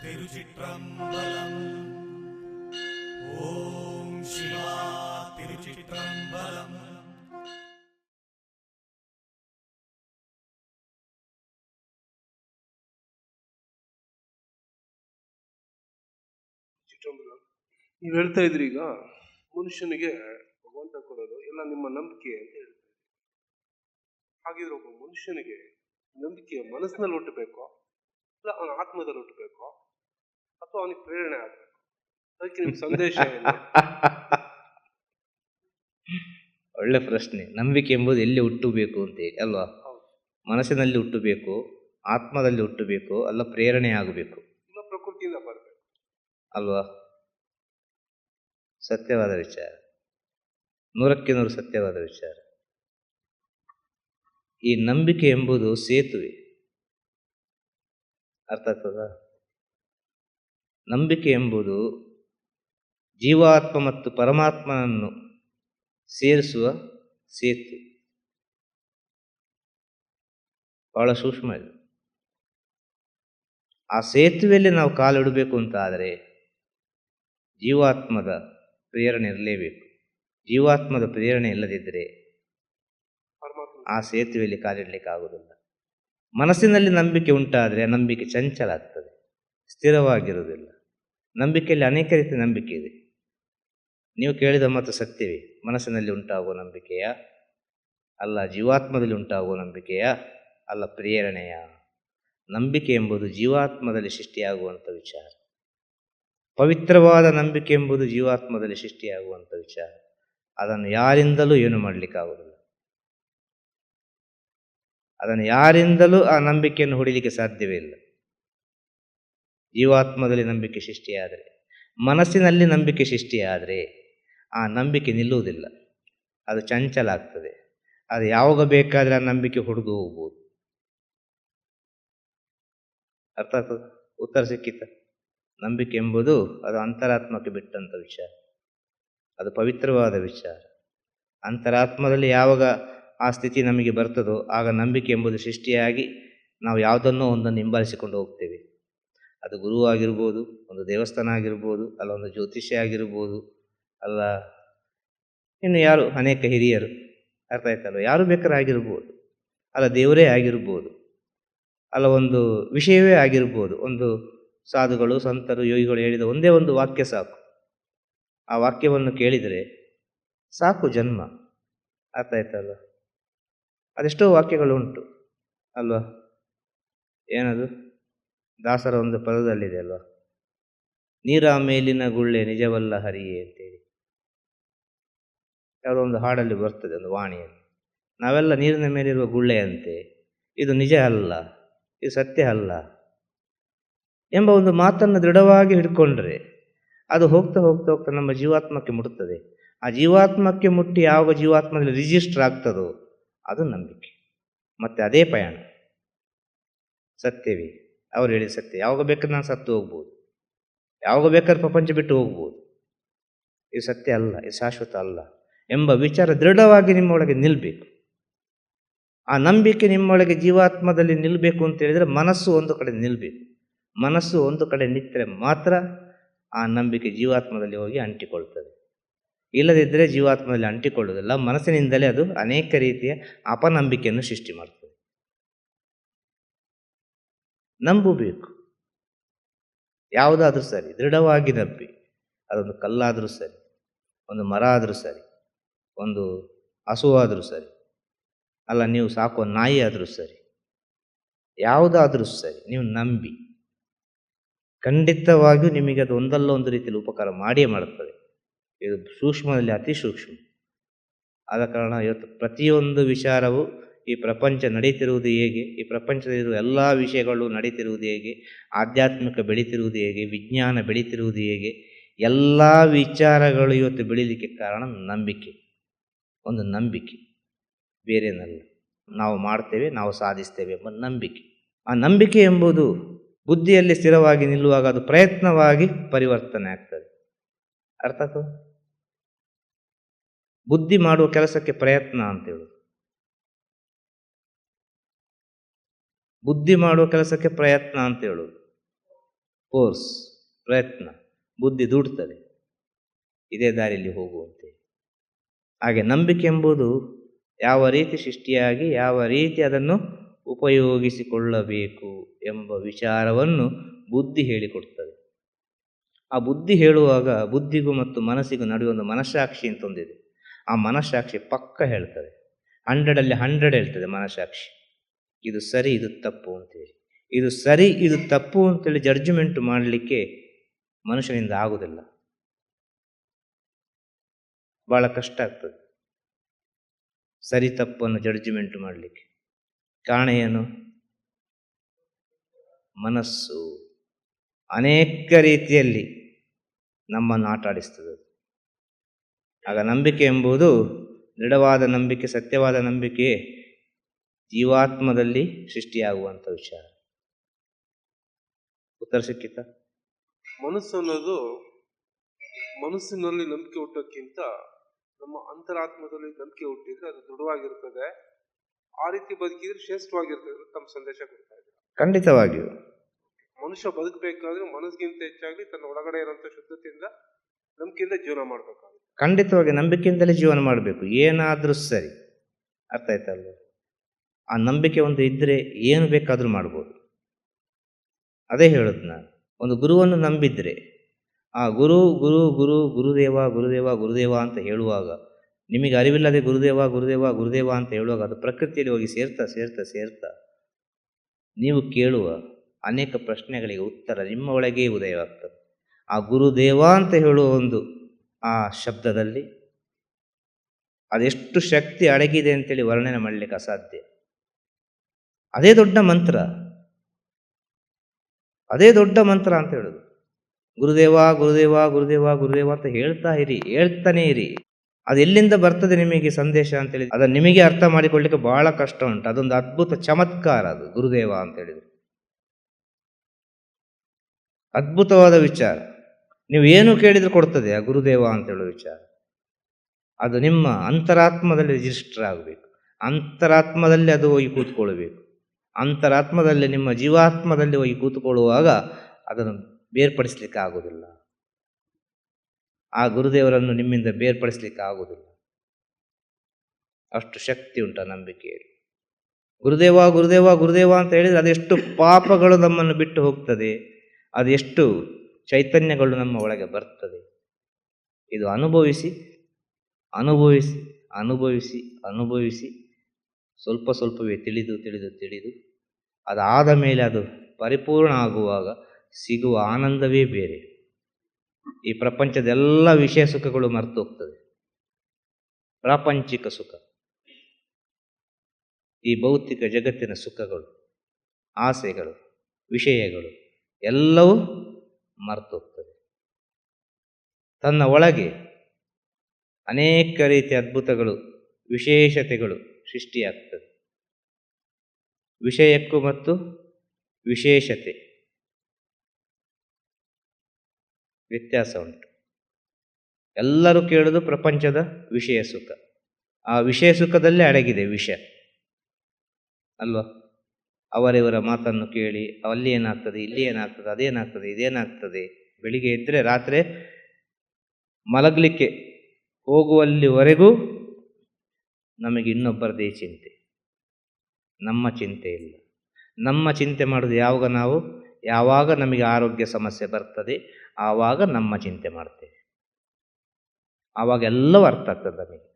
திருச்சிற்றம்பலம் ஓம் சிவா திருச்சிற்றம்பலம் ಚಿಟ್ಟಂಬರ ನೀವು ಹೇಳ್ತಾ ಇದ್ರಿ ಈಗ ಮನುಷ್ಯನಿಗೆ ಭಗವಂತ ಕೊಡೋದು ಎಲ್ಲ ನಿಮ್ಮ ನಂಬಿಕೆ ಅಂತ ಹೇಳ್ತಾ ಇದ್ರಿ ಹಾಗಿದ್ರೆ ಒಬ್ಬ ಮನುಷ್ಯನಿಗೆ ನಂಬಿಕೆ ಮನಸ್ಸಿನಲ್ಲಿ ಹುಟ್ಟಬೇಕೋ ಇಲ್ಲ ಅವನ ಆತ್ಮದಲ್ಲಿ ಹುಟ್ಟಬೇಕೋ ಅಥವಾ ಅವನಿಗೆ ಪ್ರೇರಣೆ ಆಗಬೇಕು ಅದಕ್ಕೆ ನಿಮ್ ಸಂದೇಶ ಒಳ್ಳೆ ಪ್ರಶ್ನೆ. ನಂಬಿಕೆ ಎಂಬುದು ಎಲ್ಲಿ ಹುಟ್ಟಬೇಕು ಅಂತ ಹೇಳಿ ಅಲ್ವಾ? ಮನಸ್ಸಿನಲ್ಲಿ ಹುಟ್ಟಬೇಕು ಆತ್ಮದಲ್ಲಿ ಹುಟ್ಟಬೇಕು ಅಲ್ಲ ಪ್ರೇರಣೆ ಆಗಬೇಕು. ಪ್ರಕೃತಿಯಿಂದ ಬರಬೇಕು. ಅಲ್ವಾ? ಸತ್ಯವಾದ ವಿಚಾರ. ನೂರಕ್ಕೆ ನೂರು ಸತ್ಯವಾದ ವಿಚಾರ. ಈ ನಂಬಿಕೆ ಎಂಬುದು ಸೇತುವೆ. ಅರ್ಥ ಆಗ್ತದ? ನಂಬಿಕೆ ಎಂಬುದು ಜೀವಾತ್ಮ ಮತ್ತು ಪರಮಾತ್ಮನನ್ನು ಸೇರಿಸುವ ಸೇತು. ಬಹಳ ಸೂಕ್ಷ್ಮ ಇದು. ಆ ಸೇತುವೆಯಲ್ಲಿ ನಾವು ಕಾಲಿಡಬೇಕು ಅಂತ ಆದರೆ ಜೀವಾತ್ಮದ ಪ್ರೇರಣೆ ಇರಲೇಬೇಕು. ಜೀವಾತ್ಮದ ಪ್ರೇರಣೆ ಇಲ್ಲದಿದ್ದರೆ ಆ ಸೇತುವೆಯಲ್ಲಿ ಕಾಲಿಡಲಿಕ್ಕೆ ಆಗುವುದಿಲ್ಲ. ಮನಸ್ಸಿನಲ್ಲಿ ನಂಬಿಕೆ ಉಂಟಾದರೆ ನಂಬಿಕೆ ಚಂಚಲ ಆಗ್ತದೆ. ಸ್ಥಿರವಾಗಿರುವುದಿಲ್ಲ. ನಂಬಿಕೆಯಲ್ಲಿ ಅನೇಕ ರೀತಿಯ ನಂಬಿಕೆ ಇದೆ. ನೀವು ಕೇಳಿದ ಮತ್ತು ಸತ್ಯವೇ. ಮನಸ್ಸಿನಲ್ಲಿ ಉಂಟಾಗುವ ನಂಬಿಕೆಯ, ಅಲ್ಲ ಜೀವಾತ್ಮದಲ್ಲಿ ಉಂಟಾಗುವ ನಂಬಿಕೆಯ, ಅಲ್ಲ ಪ್ರೇರಣೆಯ. ನಂಬಿಕೆ ಎಂಬುದು ಜೀವಾತ್ಮದಲ್ಲಿ ಸೃಷ್ಟಿಯಾಗುವಂಥ ವಿಚಾರ. ಪವಿತ್ರವಾದ ನಂಬಿಕೆ ಎಂಬುದು ಜೀವಾತ್ಮದಲ್ಲಿ ಸೃಷ್ಟಿಯಾಗುವಂಥ ವಿಚಾರ. ಅದನ್ನು ಯಾರಿಂದಲೂ ಏನು ಮಾಡಲಿಕ್ಕಾಗುವುದಿಲ್ಲ. ಅದನ್ನು ಯಾರಿಂದಲೂ ಆ ನಂಬಿಕೆಯನ್ನು ಹೊಡಿಲಿಕ್ಕೆ ಸಾಧ್ಯವೇ ಇಲ್ಲ. ಜೀವಾತ್ಮದಲ್ಲಿ ನಂಬಿಕೆ ಸೃಷ್ಟಿಯಾದರೆ, ಮನಸ್ಸಿನಲ್ಲಿ ನಂಬಿಕೆ ಸೃಷ್ಟಿಯಾದರೆ ಆ ನಂಬಿಕೆ ನಿಲ್ಲುವುದಿಲ್ಲ. ಅದು ಚಂಚಲ ಆಗ್ತದೆ ಅದು ಯಾವಾಗ ಬೇಕಾದರೆ ಆ ನಂಬಿಕೆ ಹುಡುಗು ಹೋಗ್ಬೋದು. ಅರ್ಥ ಆಗ್ತದೆ? ಉತ್ತರ ಸಿಕ್ಕಿತ? ನಂಬಿಕೆ ಎಂಬುದು ಅದು ಅಂತರಾತ್ಮಕ್ಕೆ ಬಿಟ್ಟಂಥ ವಿಚಾರ. ಅದು ಪವಿತ್ರವಾದ ವಿಚಾರ. ಅಂತರಾತ್ಮದಲ್ಲಿ ಯಾವಾಗ ಆ ಸ್ಥಿತಿ ನಮಗೆ ಬರ್ತದೋ, ಆಗ ನಂಬಿಕೆ ಎಂಬುದು ಸೃಷ್ಟಿಯಾಗಿ ನಾವು ಯಾವುದನ್ನೋ ಒಂದನ್ನು ಹಿಂಬಾಲಿಸಿಕೊಂಡು ಹೋಗ್ತೇವೆ. ಅದು ಗುರು ಆಗಿರ್ಬೋದು, ಒಂದು ದೇವಸ್ಥಾನ ಆಗಿರ್ಬೋದು ಅಲ್ಲ ಒಂದು ಜ್ಯೋತಿಷ್ಯ ಆಗಿರ್ಬೋದು, ಅಲ್ಲ ಇನ್ನು ಯಾರು ಅನೇಕ ಹಿರಿಯರು, ಅರ್ಥ ಆಯ್ತಲ್ವ? ಯಾರು ಬೇಕಾದ್ರೂ ಆಗಿರ್ಬೋದು, ಅಲ್ಲ ದೇವರೇ ಆಗಿರ್ಬೋದು, ಅಲ್ಲ ಒಂದು ವಿಷಯವೇ ಆಗಿರ್ಬೋದು, ಒಂದು ಸಾಧುಗಳು, ಸಂತರು, ಯೋಗಿಗಳು ಹೇಳಿದ ಒಂದೇ ಒಂದು ವಾಕ್ಯ ಸಾಕು. ಆ ವಾಕ್ಯವನ್ನು ಕೇಳಿದರೆ ಸಾಕು ಜನ್ಮ, ಅರ್ಥ ಆಯ್ತಲ್ವ? ಅದೆಷ್ಟೋ ವಾಕ್ಯಗಳು ಉಂಟು, ಅಲ್ವಾ? ಏನದು? ದಾಸರ ಒಂದು ಪದದಲ್ಲಿದೆ ಅಲ್ವಾ? ನೀರ ಮೇಲಿನ ಗುಳ್ಳೆ ನಿಜವಲ್ಲ ಹರಿಯೇ ಅಂತೇಳಿ. ಯಾವುದೋ ಒಂದು ಹಾಡಲ್ಲಿ ಬರ್ತದೆ ಒಂದು ವಾಣಿಯಲ್ಲಿ ನಾವೆಲ್ಲ ನೀರಿನ ಮೇಲಿರುವ ಗುಳ್ಳೆಯಂತೆ. ಇದು ನಿಜ ಅಲ್ಲ, ಇದು ಸತ್ಯ ಅಲ್ಲ ಎಂಬ ಒಂದು ಮಾತನ್ನು ದೃಢವಾಗಿ ಹಿಡ್ಕೊಂಡ್ರೆ ಅದು ಹೋಗ್ತಾ ಹೋಗ್ತಾ ಹೋಗ್ತಾ ನಮ್ಮ ಜೀವಾತ್ಮಕ್ಕೆ ಮುಟ್ಟುತ್ತದೆ ಆ ಜೀವಾತ್ಮಕ್ಕೆ ಮುಟ್ಟಿ ಯಾವ ಜೀವಾತ್ಮದಲ್ಲಿ ರಿಜಿಸ್ಟರ್ ಆಗ್ತದೋ ಅದು ನಂಬಿಕೆ. ಮತ್ತೆ ಅದೇ ಪಯಣ. ಸತ್ಯವೇ. ಅವ್ರು ಹೇಳಿದ ಸತ್ಯ. ಯಾವಾಗ ಬೇಕಾದ್ರೆ ನಾನು ಸತ್ತು ಹೋಗ್ಬೋದು. ಯಾವಾಗ ಬೇಕಾದ್ರೆ ಪ್ರಪಂಚ ಬಿಟ್ಟು ಹೋಗ್ಬೋದು. ಇದು ಸತ್ಯ ಅಲ್ಲ, ಇದು ಶಾಶ್ವತ ಅಲ್ಲ ಎಂಬ ವಿಚಾರ ದೃಢವಾಗಿ ನಿಮ್ಮೊಳಗೆ ನಿಲ್ಲಬೇಕು ಆ ನಂಬಿಕೆ ನಿಮ್ಮೊಳಗೆ ಜೀವಾತ್ಮದಲ್ಲಿ ನಿಲ್ಲಬೇಕು ಅಂತ ಹೇಳಿದರೆ ಮನಸ್ಸು ಒಂದು ಕಡೆ ನಿಲ್ಲಬೇಕು ಮನಸ್ಸು ಒಂದು ಕಡೆ ನಿಂತರೆ ಮಾತ್ರ ಆ ನಂಬಿಕೆ ಜೀವಾತ್ಮದಲ್ಲಿ ಹೋಗಿ ಅಂಟಿಕೊಳ್ತದೆ. ಇಲ್ಲದಿದ್ದರೆ ಜೀವಾತ್ಮದಲ್ಲಿ ಅಂಟಿಕೊಳ್ಳುವುದಿಲ್ಲ. ಮನಸ್ಸಿನಿಂದಲೇ ಅದು ಅನೇಕ ರೀತಿಯ ಅಪನಂಬಿಕೆಯನ್ನು ಸೃಷ್ಟಿ ಮಾಡ್ತದೆ. ನಂಬಬೇಕು. ಯಾವುದಾದ್ರೂ ಸರಿ, ದೃಢವಾಗಿ ನಂಬಿ, ಅದೊಂದು ಕಲ್ಲಾದರೂ ಸರಿ, ಒಂದು ಮರ ಆದರೂ ಸರಿ, ಒಂದು ಹಸುವಾದರೂ ಸರಿ, ಅಲ್ಲ ನೀವು ಸಾಕುವ ನಾಯಿ ಆದರೂ ಸರಿ, ಯಾವುದಾದ್ರೂ ಸರಿ, ನೀವು ನಂಬಿ. ಖಂಡಿತವಾಗಿಯೂ ನಿಮಗೆ ಅದು ಒಂದಲ್ಲ ಒಂದು ರೀತಿಯಲ್ಲಿ ಉಪಕಾರ ಮಾಡಿಯೇ ಮಾಡುತ್ತದೆ. ಇದು ಸೂಕ್ಷ್ಮದಲ್ಲಿ ಅತಿ ಸೂಕ್ಷ್ಮ. ಆದ ಕಾರಣ ಇವತ್ತು ಪ್ರತಿಯೊಂದು ವಿಚಾರವು ಈ ಪ್ರಪಂಚ ನಡೀತಿರುವುದು ಹೇಗೆ? ಈ ಪ್ರಪಂಚದಲ್ಲಿರುವ ಎಲ್ಲ ವಿಷಯಗಳು ನಡೀತಿರುವುದು ಹೇಗೆ? ಆಧ್ಯಾತ್ಮಿಕ ಬೆಳೀತಿರುವುದು ಹೇಗೆ? ವಿಜ್ಞಾನ ಬೆಳೀತಿರುವುದು ಹೇಗೆ? ಎಲ್ಲ ವಿಚಾರಗಳು ಇವತ್ತು ಬೆಳೀಲಿಕ್ಕೆ ಕಾರಣ ನಂಬಿಕೆ. ಒಂದು ನಂಬಿಕೆ. ಬೇರೇನಲ್ಲ. ನಾವು ಮಾಡ್ತೇವೆ, ನಾವು ಸಾಧಿಸ್ತೇವೆ ಎಂಬ ನಂಬಿಕೆ. ಆ ನಂಬಿಕೆ ಎಂಬುದು ಬುದ್ಧಿಯಲ್ಲಿ ಸ್ಥಿರವಾಗಿ ನಿಲ್ಲುವಾಗ ಅದು ಪ್ರಯತ್ನವಾಗಿ ಪರಿವರ್ತನೆ ಆಗ್ತದೆ. ಅರ್ಥ ಬುದ್ಧಿ ಮಾಡುವ ಕೆಲಸಕ್ಕೆ ಪ್ರಯತ್ನ ಅಂತ ಬುದ್ಧಿ ಮಾಡುವ ಕೆಲಸಕ್ಕೆ ಪ್ರಯತ್ನ ಅಂತ ಹೇಳೋದು. ಕೋರ್ಸ್ ಪ್ರಯತ್ನ. ಬುದ್ಧಿ ದೂಡ್ತದೆ. ಇದೇ ದಾರಿಯಲ್ಲಿ ಹೋಗುವಂತೆ. ಹಾಗೆ ನಂಬಿಕೆ ಎಂಬುದು ಯಾವ ರೀತಿ ಸೃಷ್ಟಿಯಾಗಿ, ಯಾವ ರೀತಿ ಅದನ್ನು ಉಪಯೋಗಿಸಿಕೊಳ್ಳಬೇಕು ಎಂಬ ವಿಚಾರವನ್ನು ಬುದ್ಧಿ ಹೇಳಿಕೊಡ್ತದೆ. ಆ ಬುದ್ಧಿ ಹೇಳುವಾಗ ಬುದ್ಧಿಗೂ ಮತ್ತು ಮನಸ್ಸಿಗೂ ನಡುವೆ ಒಂದು ಮನಸ್ಸಾಕ್ಷಿ ಅಂತ ಒಂದಿದೆ. ಆ ಮನಸ್ಸಾಕ್ಷಿ ಪಕ್ಕ ಹೇಳ್ತದೆ. ಹಂಡ್ರೆಡಲ್ಲಿ ಹಂಡ್ರೆಡ್ ಹೇಳ್ತದೆ ಮನಸ್ಸಾಕ್ಷಿ. ಇದು ಸರಿ, ಇದು ತಪ್ಪು ಅಂತೇಳಿ. ಇದು ಸರಿ, ಇದು ತಪ್ಪು ಅಂತೇಳಿ ಜಡ್ಜ್ಮೆಂಟ್ ಮಾಡಲಿಕ್ಕೆ ಮನುಷ್ಯನಿಂದ ಆಗುವುದಿಲ್ಲ ಬಹಳ ಕಷ್ಟ ಆಗ್ತದೆ. ಸರಿ ತಪ್ಪನ್ನು ಜಡ್ಜ್ಮೆಂಟ್ ಮಾಡಲಿಕ್ಕೆ. ಕಾರಣ ಏನು? ಮನಸ್ಸು ಅನೇಕ ರೀತಿಯಲ್ಲಿ ನಮ್ಮನ್ನು ಆಟಾಡಿಸ್ತದೆ ಅದು. ಆಗ ನಂಬಿಕೆ ಎಂಬುದು ದೃಢವಾದ ನಂಬಿಕೆ, ಸತ್ಯವಾದ ನಂಬಿಕೆ ಜೀವಾತ್ಮದಲ್ಲಿ ಸೃಷ್ಟಿಯಾಗುವಂಥ ವಿಚಾರ ಉತ್ತರ ಸಿಕ್ಕಿತ? ಮನಸ್ಸು ಅನ್ನೋದು ಮನಸ್ಸಿನಲ್ಲಿ ನಂಬಿಕೆ ಹುಟ್ಟೋಕ್ಕಿಂತ ನಮ್ಮ ಅಂತರಾತ್ಮದಲ್ಲಿ ನಂಬಿಕೆ ಹುಟ್ಟಿದ್ರೆ ಅದು ದೃಢವಾಗಿರ್ತದೆ. ಆ ರೀತಿ ಬದುಕಿದ್ರೆ ಶ್ರೇಷ್ಠವಾಗಿರ್ತದೆ ತಮ್ಮ ಸಂದೇಶ ಕೊಡ್ತಾ ಇದ್ದಾರೆ. ಖಂಡಿತವಾಗಿಯೂ. ಮನುಷ್ಯ ಬದುಕಬೇಕಾದ್ರೆ ಮನಸ್ಸಿಗಿಂತ ಹೆಚ್ಚಾಗಿ ತನ್ನ ಒಳಗಡೆ ಇರುವಂತ ಶುದ್ಧತೆಯಿಂದ ನಂಬಿಕೆಯಿಂದ ಜೀವನ ಮಾಡ್ಬೇಕಾಗುತ್ತೆ. ಖಂಡಿತವಾಗಿ ನಂಬಿಕೆಯಿಂದಲೇ ಜೀವನ ಮಾಡಬೇಕು. ಏನಾದರೂ ಸರಿ. ಅರ್ಥ ಆಯ್ತಲ್ವ ಆ ನಂಬಿಕೆ ಒಂದು ಇದ್ದರೆ ಏನು ಬೇಕಾದರೂ ಮಾಡ್ಬೋದು. ಅದೇ ಹೇಳೋದು ನಾನು. ಒಂದು ಗುರುವನ್ನು ನಂಬಿದ್ರೆ, ಆ ಗುರು ಗುರು ಗುರು, ಗುರುದೇವ ಗುರುದೇವ ಗುರುದೇವ ಅಂತ ಹೇಳುವಾಗ, ನಿಮಗೆ ಅರಿವಿಲ್ಲದೆ ಗುರುದೇವ ಗುರುದೇವ ಗುರುದೇವ ಅಂತ ಹೇಳುವಾಗ ಅದು ಪ್ರಕೃತಿಯಲ್ಲಿ ಹೋಗಿ ಸೇರ್ತಾ ಸೇರ್ತಾ ಸೇರ್ತಾ, ನೀವು ಕೇಳುವ ಅನೇಕ ಪ್ರಶ್ನೆಗಳಿಗೆ ಉತ್ತರ ನಿಮ್ಮ ಒಳಗೇ ಉದಯವಾಗ್ತದೆ ಆ ಗುರುದೇವ ಅಂತ ಹೇಳುವ ಒಂದು, ಆ ಶಬ್ದದಲ್ಲಿ, ಅದೆಷ್ಟು ಶಕ್ತಿ ಅಡಗಿದೆ ಅಂತೇಳಿ ವರ್ಣನೆ ಮಾಡಲಿಕ್ಕೆ ಅಸಾಧ್ಯ. ಅದೇ ದೊಡ್ಡ ಮಂತ್ರ. ಅದೇ ದೊಡ್ಡ ಮಂತ್ರ ಅಂತ ಹೇಳೋದು. ಗುರುದೇವ ಗುರುದೇವ ಗುರುದೇವ ಗುರುದೇವ ಅಂತ ಹೇಳ್ತಾ ಇರಿ, ಹೇಳ್ತಾನೆ ಇರಿ. ಅದು ಎಲ್ಲಿಂದ ಬರ್ತದೆ ನಿಮಗೆ ಸಂದೇಶ ಅಂತೇಳಿ ಅದನ್ನು ನಿಮಗೆ ಅರ್ಥ ಮಾಡಿಕೊಳ್ಳಿಕ್ಕೆ ಬಹಳ ಕಷ್ಟ ಉಂಟು. ಅದೊಂದು ಅದ್ಭುತ ಚಮತ್ಕಾರ ಅದು, ಗುರುದೇವ ಅಂತ ಹೇಳಿದ್ರೆ. ಅದ್ಭುತವಾದ ವಿಚಾರ. ನೀವು ಏನು ಕೇಳಿದ್ರೆ ಕೊಡ್ತದೆ ಆ ಗುರುದೇವ ಅಂತ ಹೇಳೋ ವಿಚಾರ. ಅದು ನಿಮ್ಮ ಅಂತರಾತ್ಮದಲ್ಲಿ ರಿಜಿಸ್ಟರ್ ಆಗಬೇಕು ಅಂತರಾತ್ಮದಲ್ಲಿ ಅದು ಹೋಗಿ ಕೂತ್ಕೊಳ್ಬೇಕು. ಅಂತರಾತ್ಮದಲ್ಲಿ ನಿಮ್ಮ ಜೀವಾತ್ಮದಲ್ಲಿ ಹೋಗಿ ಕೂತುಕೊಳ್ಳುವಾಗ ಅದನ್ನು ಬೇರ್ಪಡಿಸ್ಲಿಕ್ಕೆ ಆಗುವುದಿಲ್ಲ ಆ ಗುರುದೇವರನ್ನು ನಿಮ್ಮಿಂದ ಬೇರ್ಪಡಿಸ್ಲಿಕ್ಕೆ ಆಗುವುದಿಲ್ಲ ಅಷ್ಟು ಶಕ್ತಿ ಉಂಟ ನಂಬಿಕೆಯಲ್ಲಿ. ಗುರುದೇವ ಗುರುದೇವ ಗುರುದೇವ ಅಂತ ಹೇಳಿದರೆ ಅದೆಷ್ಟು ಪಾಪಗಳು ನಮ್ಮನ್ನು ಬಿಟ್ಟು ಹೋಗ್ತದೆ. ಅದೆಷ್ಟು ಚೈತನ್ಯಗಳು ನಮ್ಮ ಒಳಗೆ ಬರ್ತದೆ. ಇದು ಅನುಭವಿಸಿ ಅನುಭವಿಸಿ ಅನುಭವಿಸಿ ಅನುಭವಿಸಿ ಸ್ವಲ್ಪ ಸ್ವಲ್ಪವೇ ತಿಳಿದು ತಿಳಿದು ತಿಳಿದು ಅದಾದ ಮೇಲೆ ಅದು ಪರಿಪೂರ್ಣ ಆಗುವಾಗ ಸಿಗುವ ಆನಂದವೇ ಬೇರೆ. ಈ ಪ್ರಪಂಚದ ಎಲ್ಲ ವಿಷಯ ಸುಖಗಳು ಮರೆತು ಹೋಗ್ತದೆ ಪ್ರಾಪಂಚಿಕ ಸುಖ. ಈ ಭೌತಿಕ ಜಗತ್ತಿನ ಸುಖಗಳು, ಆಸೆಗಳು, ವಿಷಯಗಳು ಎಲ್ಲವೂ ಮರೆತು ಹೋಗ್ತದೆ ತನ್ನ ಒಳಗೆ ಅನೇಕ ರೀತಿಯ ಅದ್ಭುತಗಳು, ವಿಶೇಷತೆಗಳು ಸೃಷ್ಟಿಯಾಗ್ತದೆ. ವಿಷಯಕ್ಕೂ ಮತ್ತು ವಿಶೇಷತೆ. ವ್ಯತ್ಯಾಸ ಉಂಟು. ಎಲ್ಲರೂ ಕೇಳೋದು ಪ್ರಪಂಚದ ವಿಷಯ ಸುಖ. ಆ ವಿಷಯ ಸುಖದಲ್ಲೇ ಅಡಗಿದೆ ವಿಷ. ಅಲ್ವಾ? ಅವರಿವರ ಮಾತನ್ನು ಕೇಳಿ, ಅಲ್ಲಿ ಏನಾಗ್ತದೆ, ಇಲ್ಲಿ ಏನಾಗ್ತದೆ, ಅದೇನಾಗ್ತದೆ, ಇದೇನಾಗ್ತದೆ, ಬೆಳಿಗ್ಗೆ ಇದ್ದರೆ ರಾತ್ರಿ ಮಲಗಲಿಕ್ಕೆ ಹೋಗುವಲ್ಲಿವರೆಗೂ ನಮಗೆ ಇನ್ನೊಬ್ಬರದೇ ಚಿಂತೆ. ನಮ್ಮ ಚಿಂತೆ ಇಲ್ಲ. ನಮ್ಮ ಚಿಂತೆ ಮಾಡೋದು ಯಾವಾಗ ನಾವು? ಯಾವಾಗ ನಮಗೆ ಆರೋಗ್ಯ ಸಮಸ್ಯೆ ಬರ್ತದೆ? ಆವಾಗ ನಮ್ಮ ಚಿಂತೆ ಮಾಡ್ತೇವೆ. ಆವಾಗ ಎಲ್ಲವೂ ಅರ್ಥ ಆಗ್ತದೆ ನಮಗೆ.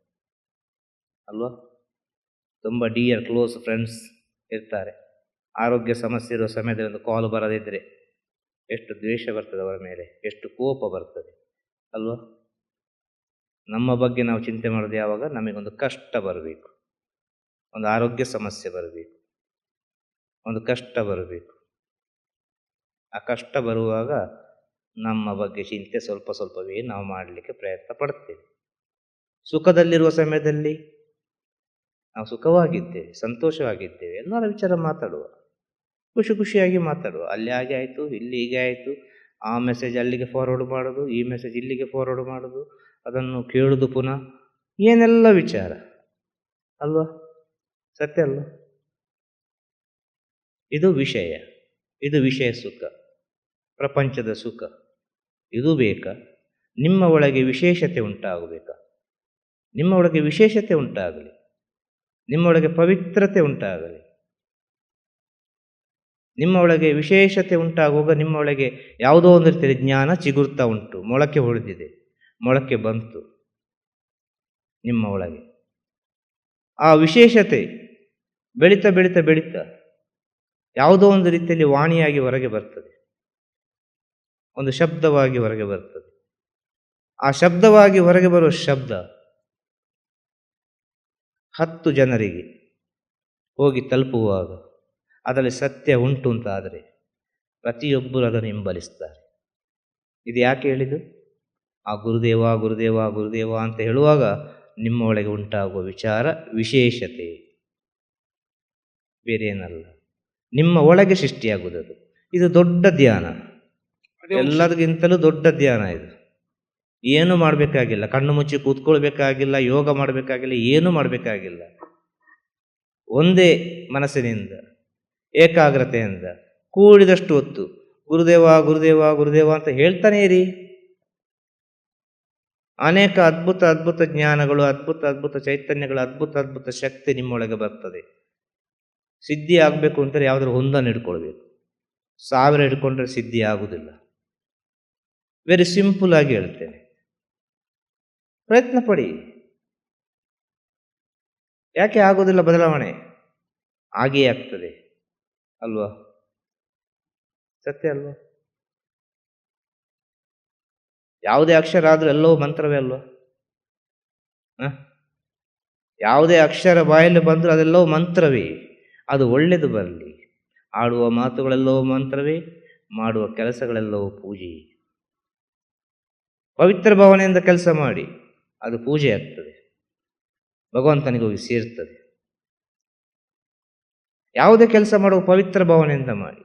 ಅಲ್ವಾ? ತುಂಬ ಡಿಯರ್ ಕ್ಲೋಸ್ ಫ್ರೆಂಡ್ಸ್ ಇರ್ತಾರೆ. ಆರೋಗ್ಯ ಸಮಸ್ಯೆ ಇರುವ ಸಮಯದಲ್ಲಿ ಒಂದು ಕಾಲ್ ಬರದಿದ್ದರೆ ಎಷ್ಟು ದ್ವೇಷ ಬರ್ತದೆ ಅವರ ಮೇಲೆ, ಎಷ್ಟು ಕೋಪ ಬರ್ತದೆ. ಅಲ್ವಾ? ನಮ್ಮ ಬಗ್ಗೆ ನಾವು ಚಿಂತೆ ಮಾಡೋದು ಯಾವಾಗ? ನಮಗೊಂದು ಕಷ್ಟ ಬರಬೇಕು. ಒಂದು ಆರೋಗ್ಯ ಸಮಸ್ಯೆ ಬರಬೇಕು. ಒಂದು ಕಷ್ಟ ಬರಬೇಕು. ಆ ಕಷ್ಟ ಬರುವಾಗ ನಮ್ಮ ಬಗ್ಗೆ ಚಿಂತೆ ಸ್ವಲ್ಪ ಸ್ವಲ್ಪವೇ ನಾವು ಮಾಡಲಿಕ್ಕೆ ಪ್ರಯತ್ನ ಪಡ್ತೇವೆ. ಸುಖದಲ್ಲಿರುವ ಸಮಯದಲ್ಲಿ ನಾವು ಸುಖವಾಗಿದ್ದೇವೆ, ಸಂತೋಷವಾಗಿದ್ದೇವೆ ಎಲ್ಲರ ವಿಚಾರ ಮಾತಾಡುವ. ಖುಷಿ ಖುಷಿಯಾಗಿ ಮಾತಾಡುವ. ಅಲ್ಲಿ ಹಾಗೆ ಆಯಿತು, ಇಲ್ಲಿ ಹೀಗೆ ಆಯಿತು. ಆ ಮೆಸೇಜ್ ಅಲ್ಲಿಗೆ ಫಾರ್ವರ್ಡ್ ಮಾಡೋದು, ಈ ಮೆಸೇಜ್ ಇಲ್ಲಿಗೆ ಫಾರ್ವರ್ಡ್ ಮಾಡೋದು, ಅದನ್ನು ಕೇಳೋದು ಪುನಃ ಏನೆಲ್ಲ ವಿಚಾರ? ಅಲ್ವಾ? ಸತ್ಯ ಅಲ್ಲ ಇದು ವಿಷಯ ಇದು ವಿಷಯ ಸುಖ, ಪ್ರಪಂಚದ ಸುಖ, ಇದು ಬೇಕಾ? ನಿಮ್ಮ ಒಳಗೆ ವಿಶೇಷತೆ ಉಂಟಾಗಬೇಕಾ? ನಿಮ್ಮ ಒಳಗೆ ವಿಶೇಷತೆ ಉಂಟಾಗಲಿ ನಿಮ್ಮೊಳಗೆ ಪವಿತ್ರತೆ ಉಂಟಾಗಲಿ. ನಿಮ್ಮ ಒಳಗೆ ವಿಶೇಷತೆ ಉಂಟಾಗುವಾಗ ನಿಮ್ಮ ಒಳಗೆ ಯಾವುದೋ ಒಂದು ರೀತಿಯಲ್ಲಿ ಜ್ಞಾನ ಚಿಗುರ್ತಾ ಉಂಟು, ಮೊಳಕೆ ಹೊಳೆದಿದೆ ಮೊಳಕೆ ಬಂತು ನಿಮ್ಮ ಒಳಗೆ. ಆ ವಿಶೇಷತೆ ಬೆಳೀತಾ ಬೆಳೀತಾ ಬೆಳೀತಾ ಯಾವುದೋ ಒಂದು ರೀತಿಯಲ್ಲಿ ವಾಣಿಯಾಗಿ ಹೊರಗೆ ಬರ್ತದೆ. ಒಂದು ಶಬ್ದವಾಗಿ ಹೊರಗೆ ಬರ್ತದೆ. ಆ ಶಬ್ದವಾಗಿ ಹೊರಗೆ ಬರುವ ಶಬ್ದ ಹತ್ತು ಜನರಿಗೆ ಹೋಗಿ ತಲುಪುವಾಗ ಅದರಲ್ಲಿ ಸತ್ಯ ಉಂಟು ಅಂತಾದರೆ ಪ್ರತಿಯೊಬ್ಬರು ಅದನ್ನು ಹಿಂಬಲಿಸ್ತಾರೆ. ಇದು ಯಾಕೆ ಹೇಳಿದು ಆ ಗುರುದೇವ ಗುರುದೇವ ಗುರುದೇವ ಅಂತ ಹೇಳುವಾಗ ನಿಮ್ಮ ಒಳಗೆ ಉಂಟಾಗುವ ವಿಚಾರ ವಿಶೇಷತೆ. ಬೇರೆ ಏನಲ್ಲ ನಿಮ್ಮ ಒಳಗೆ ಸೃಷ್ಟಿಯಾಗುವುದು ಇದು ದೊಡ್ಡ ಧ್ಯಾನ. ಎಲ್ಲದಕ್ಕಿಂತಲೂ ಎಲ್ಲರಿಗಿಂತಲೂ ದೊಡ್ಡ ಧ್ಯಾನ ಇದು. ಏನು ಮಾಡಬೇಕಾಗಿಲ್ಲ. ಕಣ್ಣು ಮುಚ್ಚಿ ಕೂತ್ಕೊಳ್ಬೇಕಾಗಿಲ್ಲ ಯೋಗ ಮಾಡಬೇಕಾಗಿಲ್ಲ ಏನು ಮಾಡಬೇಕಾಗಿಲ್ಲ. ಒಂದೇ ಮನಸ್ಸಿನಿಂದ ಏಕಾಗ್ರತೆಯಿಂದ ಕೂಡಿದಷ್ಟು ಹೊತ್ತು. ಗುರುದೇವ ಗುರುದೇವ ಗುರುದೇವ ಅಂತ ಹೇಳ್ತಾನೆ ಇರಿ. ಅನೇಕ ಅದ್ಭುತ ಅದ್ಭುತ ಜ್ಞಾನಗಳು ಅದ್ಭುತ ಅದ್ಭುತ ಚೈತನ್ಯಗಳು ಅದ್ಭುತ ಅದ್ಭುತ ಶಕ್ತಿ ನಿಮ್ಮೊಳಗೆ ಬರ್ತದೆ. ಸಿದ್ಧಿ ಆಗಬೇಕು ಅಂತಾರೆ ಯಾವುದಾದ್ರು ಒಂದನ್ನು ಹಿಡ್ಕೊಳ್ಬೇಕು ಸಾವಿರ ಹಿಡ್ಕೊಂಡ್ರೆ ಸಿದ್ಧಿ ಆಗುವುದಿಲ್ಲ ವೆರಿ ಸಿಂಪಲ್ ಆಗಿ ಹೇಳ್ತೇನೆ. ಪ್ರಯತ್ನ ಪಡಿ. ಯಾಕೆ ಆಗೋದಿಲ್ಲ ಬದಲಾವಣೆ? ಆಗೇ ಆಗ್ತದೆ. ಅಲ್ವಾ? ಸತ್ಯ ಅಲ್ವಾ? ಯಾವುದೇ ಅಕ್ಷರ ಆದರೂ ಎಲ್ಲವೂ ಮಂತ್ರವೇ ಅಲ್ವಾ? ಯಾವುದೇ ಅಕ್ಷರ ಬಾಯಲ್ಲಿ ಬಂದರೂ ಅದೆಲ್ಲವೂ ಮಂತ್ರವೇ. ಅದು ಒಳ್ಳೆಯದು ಬರಲಿ ಆಡುವ ಮಾತುಗಳೆಲ್ಲವೂ ಮಂತ್ರವೇ ಮಾಡುವ ಕೆಲಸಗಳೆಲ್ಲವೂ ಪೂಜೆ. ಪವಿತ್ರ ಭಾವನೆಯಿಂದ ಕೆಲಸ ಮಾಡಿ ಅದು ಪೂಜೆ ಆಗ್ತದೆ. ಭಗವಂತನಿಗೆ ಹೋಗಿ ಸೇರ್ತದೆ. ಯಾವುದೇ ಕೆಲಸ ಮಾಡುವ ಪವಿತ್ರ ಭಾವನೆಯಿಂದ ಮಾಡಿ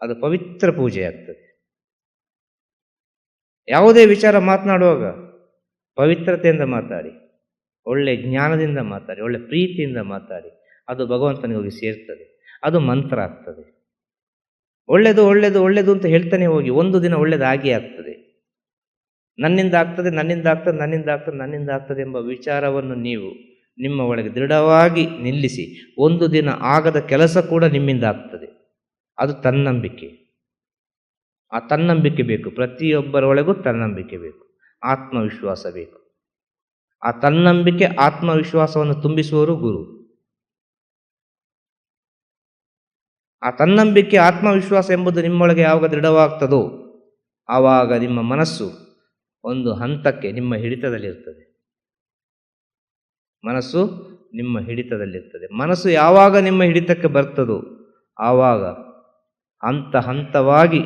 ಅದು ಪವಿತ್ರ ಪೂಜೆ ಆಗ್ತದೆ. ಯಾವುದೇ ವಿಚಾರ ಮಾತನಾಡುವಾಗ ಪವಿತ್ರತೆಯಿಂದ ಮಾತಾಡಿ ಒಳ್ಳೆ ಜ್ಞಾನದಿಂದ ಮಾತಾಡಿ ಒಳ್ಳೆ ಪ್ರೀತಿಯಿಂದ ಮಾತಾಡಿ ಅದು ಭಗವಂತನಿಗೆ ಹೋಗಿ ಸೇರ್ತದೆ. ಅದು ಮಂತ್ರ ಆಗ್ತದೆ. ಒಳ್ಳೆಯದು ಒಳ್ಳೆಯದು ಒಳ್ಳೆಯದು ಅಂತ ಹೇಳ್ತಾನೆ ಹೋಗಿ ಒಂದು ದಿನ ಒಳ್ಳೆಯದಾಗಿ ಆಗ್ತದೆ. ನನ್ನಿಂದ ಆಗ್ತದೆ ನನ್ನಿಂದ ಆಗ್ತದೆ ನನ್ನಿಂದ ಆಗ್ತದೆ ನನ್ನಿಂದ ಆಗ್ತದೆ ಎಂಬ ವಿಚಾರವನ್ನು ನೀವು ನಿಮ್ಮ ಒಳಗೆ ದೃಢವಾಗಿ ನಿಲ್ಲಿಸಿ ಒಂದು ದಿನ ಆಗದ ಕೆಲಸ ಕೂಡ ನಿಮ್ಮಿಂದ ಆಗ್ತದೆ. ಅದು ತನ್ನಂಬಿಕೆ. ಆ ತನ್ನಂಬಿಕೆ ಬೇಕು. ಪ್ರತಿಯೊಬ್ಬರ ಒಳಗೂ ತನ್ನಂಬಿಕೆ ಬೇಕು. ಆತ್ಮವಿಶ್ವಾಸ ಬೇಕು. ಆ ತನ್ನಂಬಿಕೆ, ಆತ್ಮವಿಶ್ವಾಸವನ್ನು ತುಂಬಿಸುವವರು ಗುರು. ಆ ತನ್ನಂಬಿಕೆ, ಆತ್ಮವಿಶ್ವಾಸ ಎಂಬುದು ನಿಮ್ಮೊಳಗೆ ಯಾವಾಗ ದೃಢವಾಗ್ತದೋ ಆವಾಗ ನಿಮ್ಮ ಮನಸ್ಸು ಒಂದು ಹಂತಕ್ಕೆ ನಿಮ್ಮ ಹಿಡಿತದಲ್ಲಿರ್ತದೆ. ಮನಸ್ಸು ನಿಮ್ಮ ಹಿಡಿತದಲ್ಲಿರ್ತದೆ. ಮನಸ್ಸು ಯಾವಾಗ ನಿಮ್ಮ ಹಿಡಿತಕ್ಕೆ ಬರ್ತದೋ ಆವಾಗ ಹಂತ ಹಂತವಾಗಿ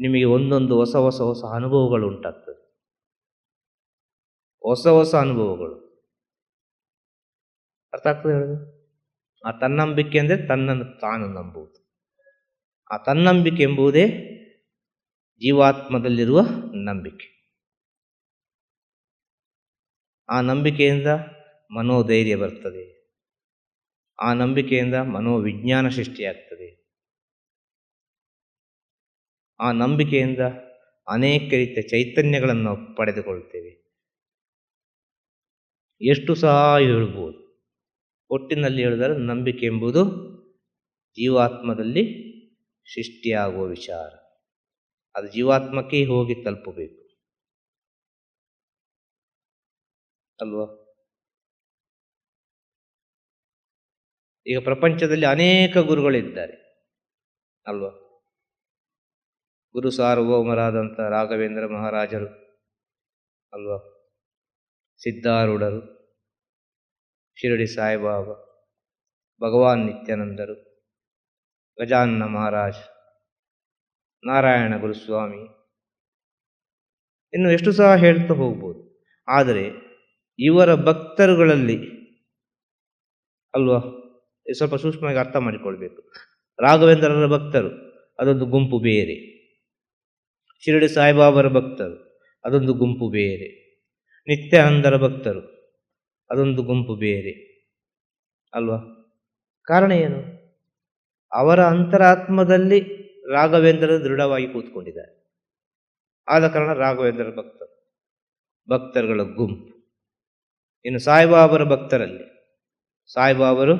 ನಿಮಗೆ ಒಂದೊಂದು ಹೊಸ ಹೊಸ ಹೊಸ ಅನುಭವಗಳು ಉಂಟಾಗ್ತದೆ. ಹೊಸ ಹೊಸ ಅನುಭವಗಳು. ಅರ್ಥ ಆಗ್ತದೆ ಹೇಳೋದು? ಆ ತನ್ನಂಬಿಕೆ ಅಂದರೆ ತನ್ನನ್ನು ತಾನು ನಂಬುವುದು. ಆ ತನ್ನಂಬಿಕೆ ಎಂಬುದೇ ಜೀವಾತ್ಮದಲ್ಲಿರುವ ನಂಬಿಕೆ. ಆ ನಂಬಿಕೆಯಿಂದ ಮನೋಧೈರ್ಯ ಬರ್ತದೆ. ಆ ನಂಬಿಕೆಯಿಂದ ಮನೋವಿಜ್ಞಾನ ಸೃಷ್ಟಿಯಾಗ್ತದೆ. ಆ ನಂಬಿಕೆಯಿಂದ ಅನೇಕ ರೀತಿಯ ಚೈತನ್ಯಗಳನ್ನು ಪಡೆದುಕೊಳ್ತೇವೆ. ಎಷ್ಟು ಸಹ ಹೇಳ್ಬೋದು. ಒಟ್ಟಿನಲ್ಲಿ ಹೇಳಿದರೆ ನಂಬಿಕೆ ಎಂಬುದು ಜೀವಾತ್ಮದಲ್ಲಿ ಸೃಷ್ಟಿಯಾಗುವ ವಿಚಾರ. ಅದು ಜೀವಾತ್ಮಕ್ಕೆ ಹೋಗಿ ತಲುಪಬೇಕು. ಅಲ್ವಾ? ಈಗ ಪ್ರಪಂಚದಲ್ಲಿ ಅನೇಕ ಗುರುಗಳಿದ್ದಾರೆ. ಅಲ್ವಾ? ಗುರು ಸಾರ್ವಭೌಮರಾದಂಥ ರಾಘವೇಂದ್ರ ಮಹಾರಾಜರು. ಅಲ್ವಾ? ಸಿದ್ಧಾರೂಢರು. ಶಿರಡಿ ಸಾಯಿಬಾಬಾ. ಭಗವಾನ್ ನಿತ್ಯಾನಂದರು. ಗಜಾನನ ಮಹಾರಾಜ್, ನಾರಾಯಣ ಗುರುಸ್ವಾಮಿ. ಇನ್ನು ಎಷ್ಟು ಸಹ ಹೇಳ್ತಾ ಹೋಗ್ಬೋದು. ಆದರೆ ಇವರ ಭಕ್ತರುಗಳಲ್ಲಿ, ಅಲ್ವಾ ಸ್ವಲ್ಪ ಸೂಕ್ಷ್ಮವಾಗಿ ಅರ್ಥ ಮಾಡಿಕೊಳ್ಬೇಕು. ರಾಘವೇಂದ್ರರ ಭಕ್ತರು, ಅದೊಂದು ಗುಂಪು ಬೇರೆ. ಶಿರಡಿ ಸಾಯಿಬಾಬರ ಭಕ್ತರು, ಅದೊಂದು ಗುಂಪು ಬೇರೆ. ನಿತ್ಯಾನಂದರ ಭಕ್ತರು, ಅದೊಂದು ಗುಂಪು ಬೇರೆ. ಅಲ್ವಾ? ಕಾರಣ ಏನು? ಅವರ ಅಂತರಾತ್ಮದಲ್ಲಿ ರಾಘವೇಂದ್ರ ದೃಢವಾಗಿ ಕೂತ್ಕೊಂಡಿದ್ದಾರೆ. ಆದ ಕಾರಣ ರಾಘವೇಂದ್ರ ಭಕ್ತರು, ಭಕ್ತರುಗಳ ಗುಂಪು. ಇನ್ನು ಸಾಯಿಬಾಬರ ಭಕ್ತರಲ್ಲಿ ಸಾಯಿಬಾಬರು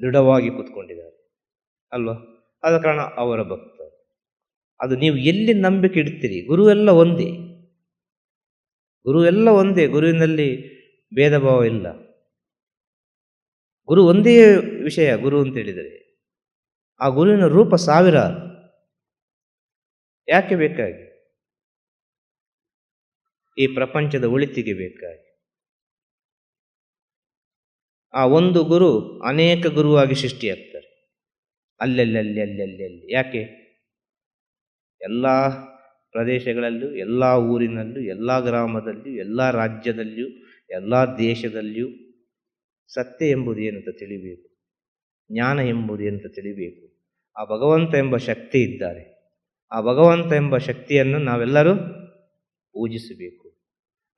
ದೃಢವಾಗಿ ಕೂತ್ಕೊಂಡಿದ್ದಾರೆ ಅಲ್ವಾ? ಆದ ಕಾರಣ ಅವರ ಭಕ್ತರು. ಅದು ನೀವು ಎಲ್ಲಿ ನಂಬಿಕೆ ಇಡ್ತೀರಿ? ಗುರು ಎಲ್ಲ ಒಂದೇ. ಗುರು ಎಲ್ಲ ಒಂದೇ. ಗುರುವಿನಲ್ಲಿ ಭೇದ ಭಾವ ಇಲ್ಲ. ಗುರು ಒಂದೇ ವಿಷಯ ಗುರು ಅಂತ ಹೇಳಿದರೆ ಆ ಗುರುವಿನ ರೂಪ ಸಾವಿರ. ಯಾಕೆ ಬೇಕಾಗಿ? ಈ ಪ್ರಪಂಚದ ಒಳಿತಿಗೆ ಬೇಕಾಗಿ. ಆ ಒಂದು ಗುರು ಅನೇಕ ಗುರುವಾಗಿ ಸೃಷ್ಟಿಯಾಗ್ತಾರೆ. ಅಲ್ಲಲ್ಲಿ ಅಲ್ಲಿ ಅಲ್ಲಿ ಅಲ್ಲಿ ಅಲ್ಲಿ ಯಾಕೆ? ಎಲ್ಲ ಪ್ರದೇಶಗಳಲ್ಲೂ, ಎಲ್ಲ ಊರಿನಲ್ಲೂ, ಎಲ್ಲ ಗ್ರಾಮದಲ್ಲಿಯೂ ಎಲ್ಲ ರಾಜ್ಯದಲ್ಲಿಯೂ ಎಲ್ಲ ದೇಶದಲ್ಲಿಯೂ ಸತ್ಯ ಎಂಬುದು ಏನಂತ ತಿಳಿಬೇಕು. ಜ್ಞಾನ ಎಂಬುದು ಏನಂತ ತಿಳಿಬೇಕು. ಆ ಭಗವಂತ ಎಂಬ ಶಕ್ತಿ ಇದ್ದಾರೆ. ಆ ಭಗವಂತ ಎಂಬ ಶಕ್ತಿಯನ್ನು ನಾವೆಲ್ಲರೂ ಪೂಜಿಸಬೇಕು.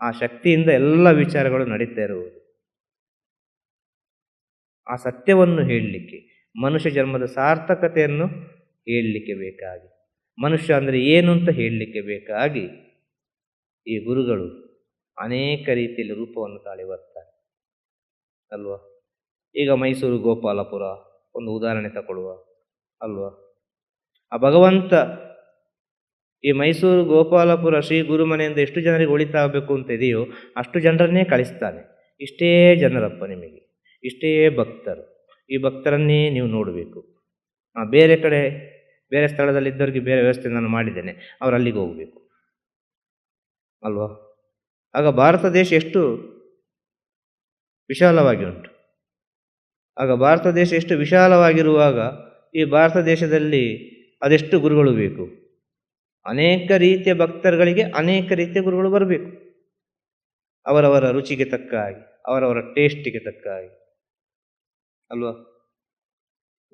ಆ ಶಕ್ತಿಯಿಂದ ಎಲ್ಲ ವಿಚಾರಗಳು ನಡೀತಾ ಇರುವುದು. ಆ ಸತ್ಯವನ್ನು ಹೇಳಲಿಕ್ಕೆ, ಮನುಷ್ಯ ಜನ್ಮದ ಸಾರ್ಥಕತೆಯನ್ನು ಹೇಳಲಿಕ್ಕೆ ಬೇಕಾಗಿ, ಮನುಷ್ಯ ಅಂದರೆ ಏನು ಅಂತ ಹೇಳಲಿಕ್ಕೆ ಬೇಕಾಗಿ ಈ ಗುರುಗಳು ಅನೇಕ ರೀತಿಯಲ್ಲಿ ರೂಪವನ್ನು ತಾಳಿ ಬರ್ತಾರೆ. ಅಲ್ವಾ? ಈಗ ಮೈಸೂರು ಗೋಪಾಲಪುರ ಒಂದು ಉದಾಹರಣೆ ತಗೊಳ್ಳುವ. ಅಲ್ವಾ? ಆ ಭಗವಂತ ಈ ಮೈಸೂರು ಗೋಪಾಲಪುರ ಶ್ರೀ ಗುರುಮನೆಯಿಂದ ಎಷ್ಟು ಜನರಿಗೆ ಉಳಿತಾಗಬೇಕು ಅಂತ ಇದೆಯೋ ಅಷ್ಟು ಜನರನ್ನೇ ಕಳಿಸ್ತಾನೆ. ಇಷ್ಟೇ ಜನರಪ್ಪ ನಿಮಗೆ. ಇಷ್ಟೇ ಭಕ್ತರು. ಈ ಭಕ್ತರನ್ನೇ ನೀವು ನೋಡಬೇಕು. ಬೇರೆ ಕಡೆ, ಬೇರೆ ಸ್ಥಳದಲ್ಲಿದ್ದವರಿಗೆ ಬೇರೆ ವ್ಯವಸ್ಥೆ ನಾನು ಮಾಡಿದ್ದೇನೆ. ಅವರು ಅಲ್ಲಿಗೆ ಹೋಗಬೇಕು. ಅಲ್ವಾ? ಆಗ ಭಾರತ ದೇಶ ಎಷ್ಟು ವಿಶಾಲವಾಗಿ ಉಂಟು. ಆಗ ಭಾರತ ದೇಶ ಎಷ್ಟು ವಿಶಾಲವಾಗಿರುವಾಗ ಈ ಭಾರತ ದೇಶದಲ್ಲಿ ಅದೆಷ್ಟು ಗುರುಗಳು ಬೇಕು? ಅನೇಕ ರೀತಿಯ ಭಕ್ತರುಗಳಿಗೆ ಅನೇಕ ರೀತಿಯ ಗುರುಗಳು ಬರಬೇಕು. ಅವರವರ ರುಚಿಗೆ ತಕ್ಕ ಹಾಗೆ, ಅವರವರ ಟೇಸ್ಟಿಗೆ ತಕ್ಕ ಹಾಗೆ. ಅಲ್ವಾ?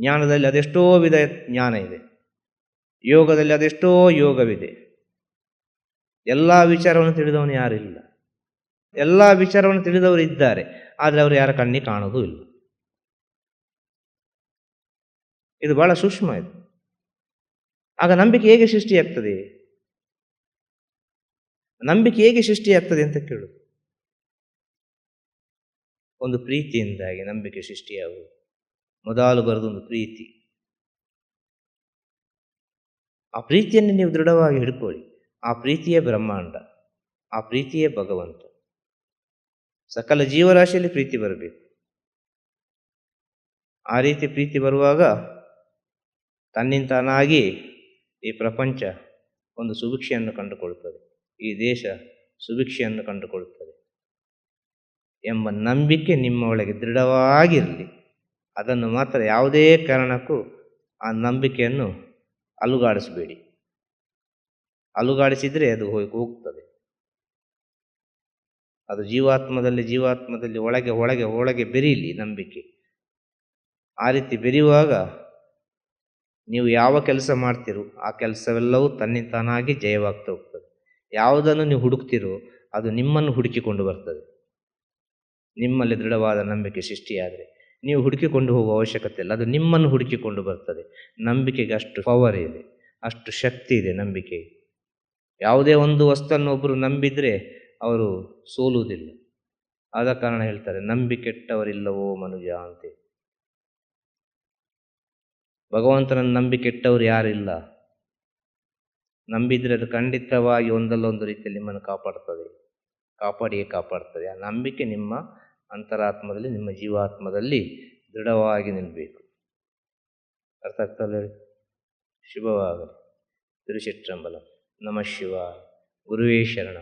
ಜ್ಞಾನದಲ್ಲಿ ಅದೆಷ್ಟೋ ವಿಧ ಜ್ಞಾನ ಇದೆ. ಯೋಗದಲ್ಲಿ ಅದೆಷ್ಟೋ ಯೋಗವಿದೆ. ಎಲ್ಲ ವಿಚಾರವನ್ನು ತಿಳಿದವನು ಯಾರಿಲ್ಲ. ಎಲ್ಲ ವಿಚಾರವನ್ನು ತಿಳಿದವರು ಇದ್ದಾರೆ ಆದರೆ ಅವರು ಯಾರ ಕಣ್ಣಿಗೆ ಕಾಣೋದೂ ಇಲ್ಲ. ಇದು ಬಹಳ ಸೂಕ್ಷ್ಮ ಇದು. ಆಗ ನಂಬಿಕೆ ಹೇಗೆ ಸೃಷ್ಟಿಯಾಗ್ತದೆ? ನಂಬಿಕೆ ಹೇಗೆ ಸೃಷ್ಟಿಯಾಗ್ತದೆ ಅಂತ ಕೇಳು. ಒಂದು ಪ್ರೀತಿಯಿಂದಾಗಿ ನಂಬಿಕೆ ಸೃಷ್ಟಿಯಾಗುವುದು. ಮೊದಲು ಬರೆದೊಂದು ಪ್ರೀತಿ. ಆ ಪ್ರೀತಿಯನ್ನು ನೀವು ದೃಢವಾಗಿ ಹಿಡ್ಕೊಳ್ಳಿ. ಆ ಪ್ರೀತಿಯೇ ಬ್ರಹ್ಮಾಂಡ. ಆ ಪ್ರೀತಿಯೇ ಭಗವಂತ. ಸಕಲ ಜೀವರಾಶಿಯಲ್ಲಿ ಪ್ರೀತಿ ಬರಬೇಕು. ಆ ರೀತಿ ಪ್ರೀತಿ ಬರುವಾಗ ತನ್ನಿಂತಾನಾಗಿ ಈ ಪ್ರಪಂಚ ಒಂದು ಸುಭಿಕ್ಷೆಯನ್ನು ಕಂಡುಕೊಳ್ಳುತ್ತದೆ. ಈ ದೇಶ ಸುಭಿಕ್ಷೆಯನ್ನು ಕಂಡುಕೊಳ್ಳುತ್ತದೆ. ಎಂಬ ನಂಬಿಕೆ ನಿಮ್ಮ ಒಳಗೆ ದೃಢವಾಗಿರಲಿ. ಅದನ್ನು ಮಾತ್ರ ಯಾವುದೇ ಕಾರಣಕ್ಕೂ ಆ ನಂಬಿಕೆಯನ್ನು ಅಲುಗಾಡಿಸಬೇಡಿ. ಅಲುಗಾಡಿಸಿದರೆ ಅದು ಹೋಗಿ ಹೋಗ್ತದೆ. ಅದು ಜೀವಾತ್ಮದಲ್ಲಿ ಜೀವಾತ್ಮದಲ್ಲಿ ಒಳಗೆ ಒಳಗೆ ಒಳಗೆ ಬೆರೀಲಿ ನಂಬಿಕೆ. ಆ ರೀತಿ ಬೆರೆಯುವಾಗ ನೀವು ಯಾವ ಕೆಲಸ ಮಾಡ್ತೀರೋ ಆ ಕೆಲಸವೆಲ್ಲವೂ ತನ್ನಿಂತಾನಾಗಿ ಜಯವಾಗ್ತಾ ಹೋಗ್ತದೆ. ಯಾವುದನ್ನು ನೀವು ಹುಡುಕ್ತಿರೋ ಅದು ನಿಮ್ಮನ್ನು ಹುಡುಕಿಕೊಂಡು ಬರ್ತದೆ. ನಿಮ್ಮಲ್ಲಿ ದೃಢವಾದ ನಂಬಿಕೆ ಸೃಷ್ಟಿಯಾದರೆ ನೀವು ಹುಡುಕಿಕೊಂಡು ಹೋಗುವ ಅವಶ್ಯಕತೆ ಇಲ್ಲ. ಅದು ನಿಮ್ಮನ್ನು ಹುಡುಕಿಕೊಂಡು ಬರ್ತದೆ. ನಂಬಿಕೆಗೆ ಅಷ್ಟು ಪವರ್ ಇದೆ, ಅಷ್ಟು ಶಕ್ತಿ ಇದೆ ನಂಬಿಕೆ. ಯಾವುದೇ ಒಂದು ವಸ್ತುವನ್ನು ಒಬ್ಬರು ನಂಬಿದರೆ ಅವರು ಸೋಲುವುದಿಲ್ಲ. ಆದ ಕಾರಣ ಹೇಳ್ತಾರೆ, ನಂಬಿಕೆಟ್ಟವರಿಲ್ಲವೋ ಮನುಜ ಅಂತೆ ಭಗವಂತನನ್ನು ನಂಬಿ ಕೆಟ್ಟವರು ಯಾರಿಲ್ಲ. ನಂಬಿದ್ರೆ ಅದು ಖಂಡಿತವಾಗಿ ಒಂದಲ್ಲ ಒಂದು ರೀತಿಯಲ್ಲಿ ನಿಮ್ಮನ್ನು ಕಾಪಾಡ್ತದೆ. ಕಾಪಾಡಿಯೇ ಕಾಪಾಡ್ತದೆ. ಆ ನಂಬಿಕೆ ನಿಮ್ಮ ಅಂತರಾತ್ಮದಲ್ಲಿ, ನಿಮ್ಮ ಜೀವಾತ್ಮದಲ್ಲಿ ದೃಢವಾಗಿ ನಿಲ್ಲಬೇಕು ಅರ್ಥ ಆಗ್ತಲ್ಲ ಹೇಳಿ? ಶುಭವಾಗಲಿ. ನಮಃ ಶಿವ ಗುರುವೇ ಶರಣ.